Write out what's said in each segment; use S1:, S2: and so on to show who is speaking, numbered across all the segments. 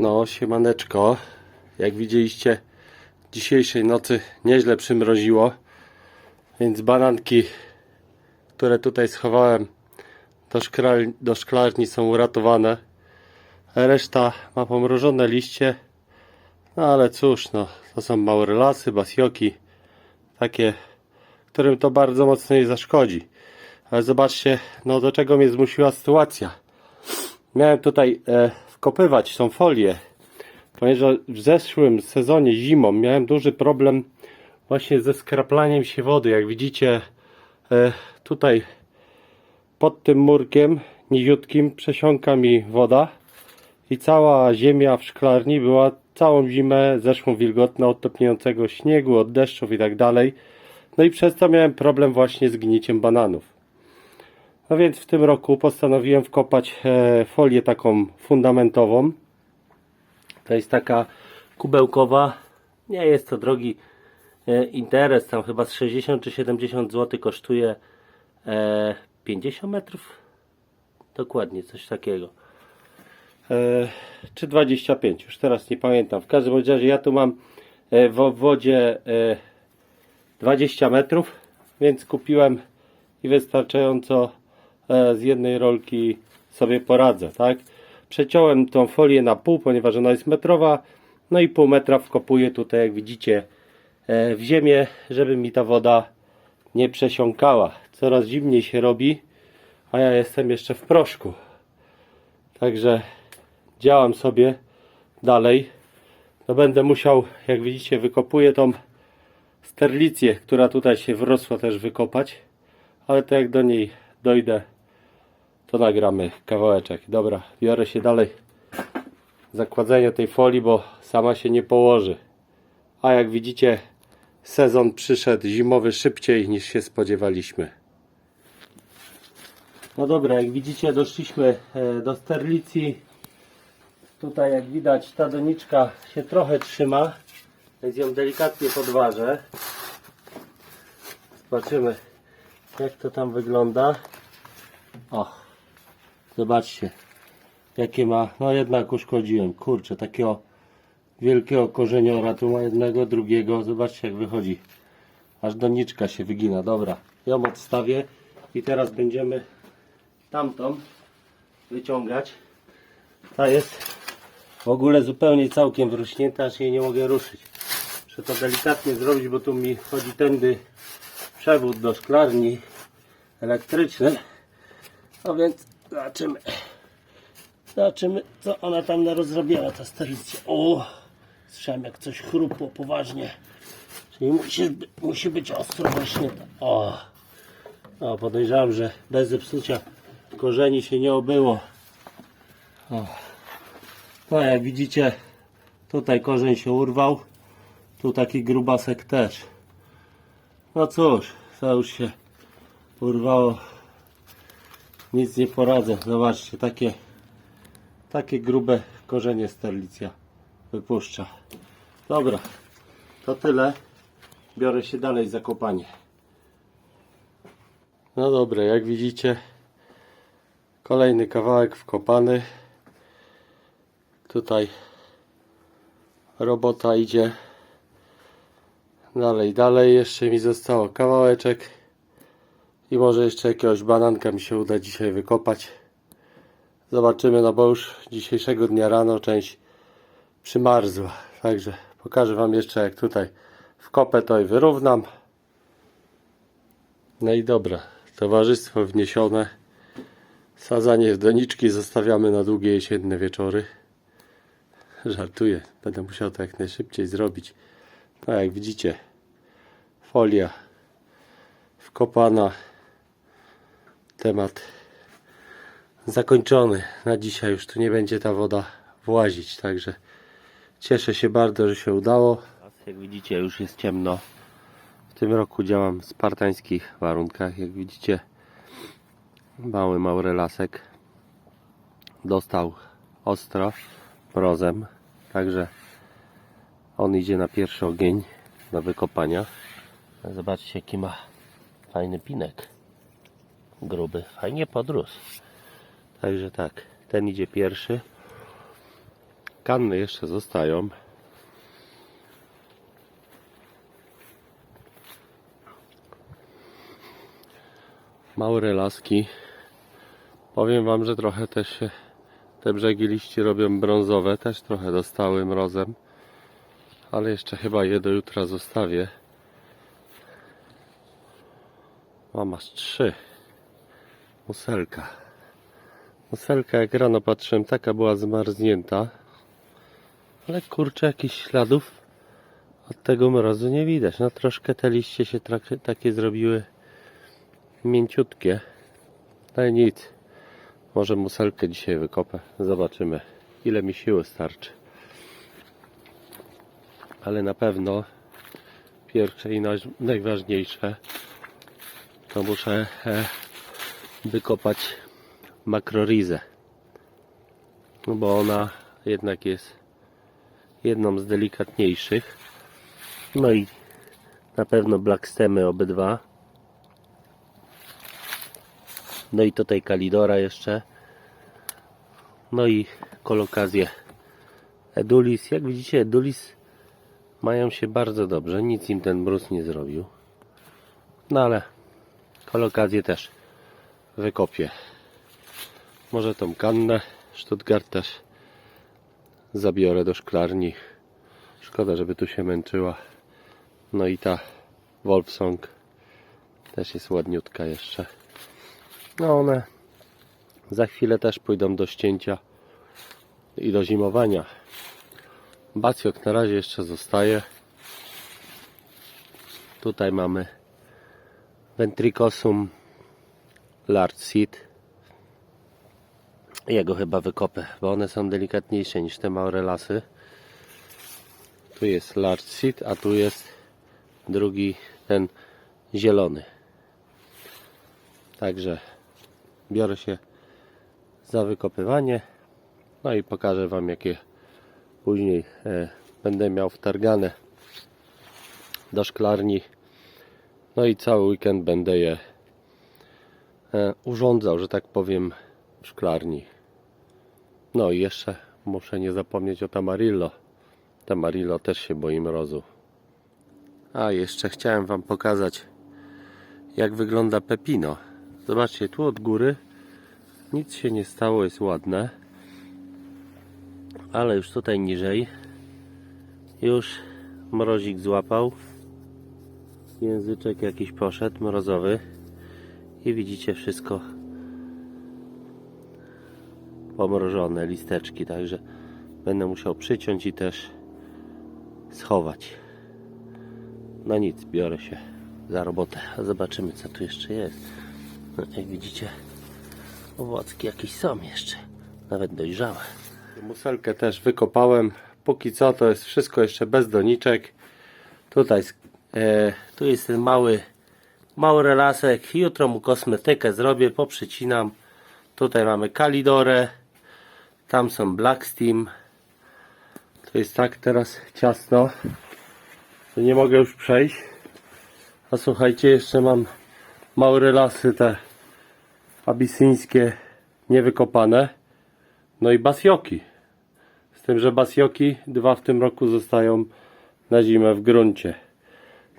S1: No, siemaneczko. Jak widzieliście, dzisiejszej nocy nieźle przymroziło, więc bananki, które tutaj schowałem do, szkral- do szklarni są uratowane. Reszta ma pomrożone liście. No ale cóż, no, to są maurelasy, basjoki, takie, którym to bardzo mocno nie zaszkodzi. Ale zobaczcie, no do czego mnie zmusiła sytuacja. Miałem tutaj e, wkopywać tą folię, ponieważ w zeszłym sezonie zimą miałem duży problem właśnie ze skraplaniem się wody. Jak widzicie, e, tutaj pod tym murkiem niziutkim przesiąka mi woda i cała ziemia w szklarni była całą zimę zeszłą wilgotna od topniejącego śniegu, od deszczów i tak dalej. No i przez to miałem problem właśnie z gniciem bananów. No więc w tym roku postanowiłem wkopać e, folię taką fundamentową. To jest taka kubełkowa. Nie jest to drogi e, interes, tam chyba z 60 czy 70 zł kosztuje e, 50 metrów. Dokładnie, coś takiego. E, czy 25, już teraz nie pamiętam. W każdym razie ja tu mam e, w wodzie e, 20 metrów, więc kupiłem i wystarczająco e, z jednej rolki sobie poradzę, tak? Przeciąłem tą folię na pół, ponieważ ona jest metrowa, no i pół metra wkopuję tutaj, jak widzicie, e, w ziemię, żeby mi ta woda nie przesiąkała. Coraz zimniej się robi, a ja jestem jeszcze w proszku. Także działam sobie dalej. No będę musiał, jak widzicie, wykopuję tą sterlicję, która tutaj się wrosła też wykopać. Ale to jak do niej dojdę, to nagramy kawałeczek. Dobra, biorę się dalej zakładzenie tej folii, bo sama się nie położy. A jak widzicie, sezon przyszedł zimowy szybciej niż się spodziewaliśmy. No dobra, jak widzicie, doszliśmy e, do sterlicji. Tutaj, jak widać, ta doniczka się trochę trzyma, więc ją delikatnie podważę. Zobaczymy, jak to tam wygląda. O, zobaczcie, jakie ma. No jednak uszkodziłem, kurczę, takiego wielkiego korzeniora. Tu ma jednego, drugiego. Zobaczcie, jak wychodzi. Aż doniczka się wygina. Dobra, ją odstawię i teraz będziemy tamtą wyciągać. Ta jest w ogóle zupełnie całkiem wrośnięta, aż jej nie mogę ruszyć. Muszę to delikatnie zrobić, bo tu mi chodzi tędy przewód do szklarni elektryczny. No więc zobaczymy. Zobaczymy, co ona tam narozrobiła, ta sterlicja. O! Słyszałem, jak coś chrupło poważnie. Czyli musi, musi być ostro właśnie. O! O, podejrzewam, że bez zepsucia korzeni się nie obyło. O. No jak widzicie, tutaj korzeń się urwał. Tu taki grubasek też. No cóż, to już się urwało. Nic nie poradzę. Zobaczcie, takie, takie grube korzenie sterlicja wypuszcza. Dobra, to tyle. Biorę się dalej za kopanie. No dobra, jak widzicie, kolejny kawałek wkopany. Tutaj robota idzie dalej, dalej. Jeszcze mi zostało kawałeczek i może jeszcze jakiegoś bananka mi się uda dzisiaj wykopać. Zobaczymy, no bo już dzisiejszego dnia rano część przymarzła. Także pokażę Wam jeszcze jak tutaj wkopę to i wyrównam. No i dobra, towarzystwo wniesione. Sadzanie doniczki zostawiamy na długie jesienne wieczory. Żartuję, będę musiał to jak najszybciej zrobić. No jak widzicie, folia wkopana. Temat zakończony. Na dzisiaj już tu nie będzie ta woda włazić, także cieszę się bardzo, że się udało. Jak widzicie, już jest ciemno. W tym roku działam w spartańskich warunkach. Jak widzicie, mały maurelasek dostał ostro mrozem. Także on idzie na pierwszy ogień do wykopania. Zobaczcie, jaki ma fajny pinek. Gruby, fajnie podrósł. Także tak, ten idzie pierwszy. kanny jeszcze zostają. Małe laski. Powiem wam, że trochę też się te brzegi liści robią brązowe. Też trochę dostały mrozem. Ale jeszcze chyba je do jutra zostawię. Mama z trzy. Muselka. Muselka jak rano patrzyłem, taka była zmarznięta. Ale kurczę, jakichś śladów od tego mrozu nie widać. No troszkę te liście się takie zrobiły mięciutkie. Ale nic. Może muselkę dzisiaj wykopę. Zobaczymy, ile mi siły starczy. Ale na pewno pierwsze i naj- najważniejsze to muszę e, wykopać makrorizę. No bo ona jednak jest jedną z delikatniejszych. No i na pewno blackstemy obydwa. No i tutaj kalidora jeszcze. No i kolokazję Edulis. Jak widzicie Edulis mają się bardzo dobrze. Nic im ten mróz nie zrobił. No ale kolokazję też wykopię. Może tą kannę Stuttgart też zabiorę do szklarni. Szkoda, żeby tu się męczyła. No i ta Wolfsong też jest ładniutka jeszcze. No one za chwilę też pójdą do ścięcia i do zimowania. Bacjok na razie jeszcze zostaje. Tutaj mamy Ventricosum large seed. Jego chyba wykopę, bo one są delikatniejsze niż te małe lasy. Tu jest large seed, a tu jest drugi, ten zielony. Także biorę się za wykopywanie. No i pokażę Wam, jakie później e, będę miał wtargane do szklarni. No i cały weekend będę je urządzał, że tak powiem, w szklarni. No i jeszcze muszę nie zapomnieć o Tamarillo. Tamarillo też się boi mrozu. A jeszcze chciałem Wam pokazać, jak wygląda pepino. Zobaczcie, tu od góry nic się nie stało, jest ładne. Ale już tutaj niżej już mrozik złapał. Języczek jakiś poszedł, mrozowy. I widzicie wszystko pomrożone, listeczki, także będę musiał przyciąć i też schować. No nic, biorę się za robotę. A zobaczymy co tu jeszcze jest. No, jak widzicie, owocki jakieś są jeszcze. Nawet dojrzałe. Muselkę też wykopałem. Póki co to jest wszystko jeszcze bez doniczek. Tutaj e, tu jest ten mały mały relasek. Jutro mu kosmetykę zrobię, poprzycinam. Tutaj mamy kalidorę. Tam są Black Steam. To jest tak teraz ciasno, że nie mogę już przejść. A słuchajcie, jeszcze mam małe relasy te abisyńskie niewykopane. No i basjoki. Z tym, że basjoki dwa w tym roku zostają na zimę w gruncie.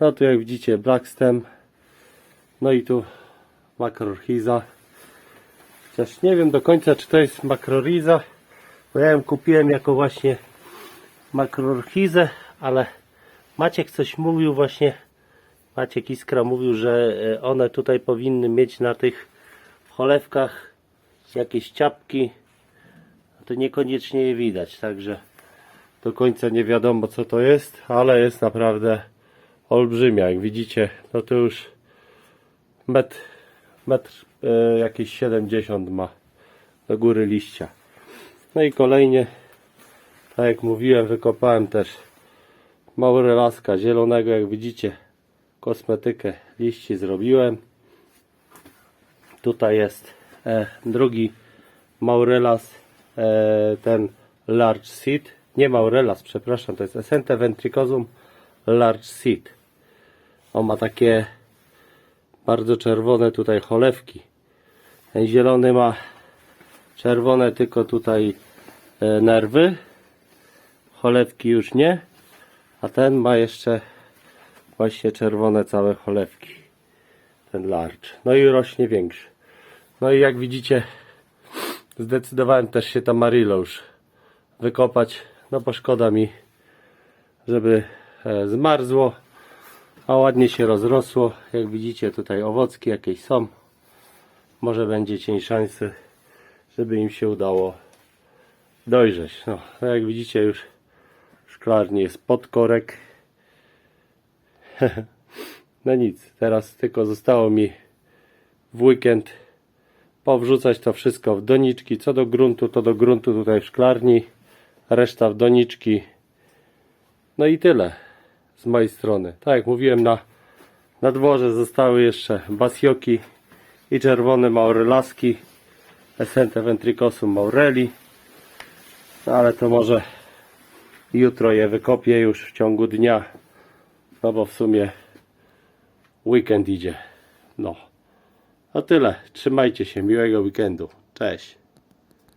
S1: No tu jak widzicie Blackstem. No i tu makrorhiza. Chociaż nie wiem do końca czy to jest makrorhiza. Bo ja ją kupiłem jako właśnie makrorchizę, ale Maciek coś mówił właśnie, Maciek Iskra mówił, że e, one tutaj powinny mieć na tych cholewkach jakieś ciapki. To niekoniecznie je widać, także do końca nie wiadomo co to jest, ale jest naprawdę olbrzymia. Jak widzicie, no to już metr, metr e, jakieś 70 ma do góry liścia. No i kolejnie, tak jak mówiłem, wykopałem też mały relaska zielonego, jak widzicie, kosmetykę liści zrobiłem. Tutaj jest e, drugi Maurelas, e, ten Large Seed. Nie Maurelas, przepraszam, to jest Esente Ventricosum Large Seed. On ma takie bardzo czerwone tutaj cholewki. Ten zielony ma czerwone tylko tutaj e, nerwy, cholewki już nie, a ten ma jeszcze właśnie czerwone całe cholewki. Ten larcz. No i rośnie większy. No i jak widzicie, zdecydowałem też się tam Marillo już wykopać. No bo szkoda mi, żeby e, zmarzło, a ładnie się rozrosło. Jak widzicie tutaj owocki jakieś są. Może będzie cień szansy, żeby im się udało dojrzeć. No, no jak widzicie już szklarni jest podkorek. no nic, teraz tylko zostało mi w weekend powrzucać to wszystko w doniczki. Co do gruntu, to do gruntu tutaj w szklarni. Reszta w doniczki. No i tyle z mojej strony. Tak jak mówiłem, na, dworze zostały jeszcze basioki i czerwone maurelaski. Esente ventricosum maureli. No ale to może jutro je wykopię już w ciągu dnia. No bo w sumie weekend idzie. No. A tyle. Trzymajcie się. Miłego weekendu. Cześć.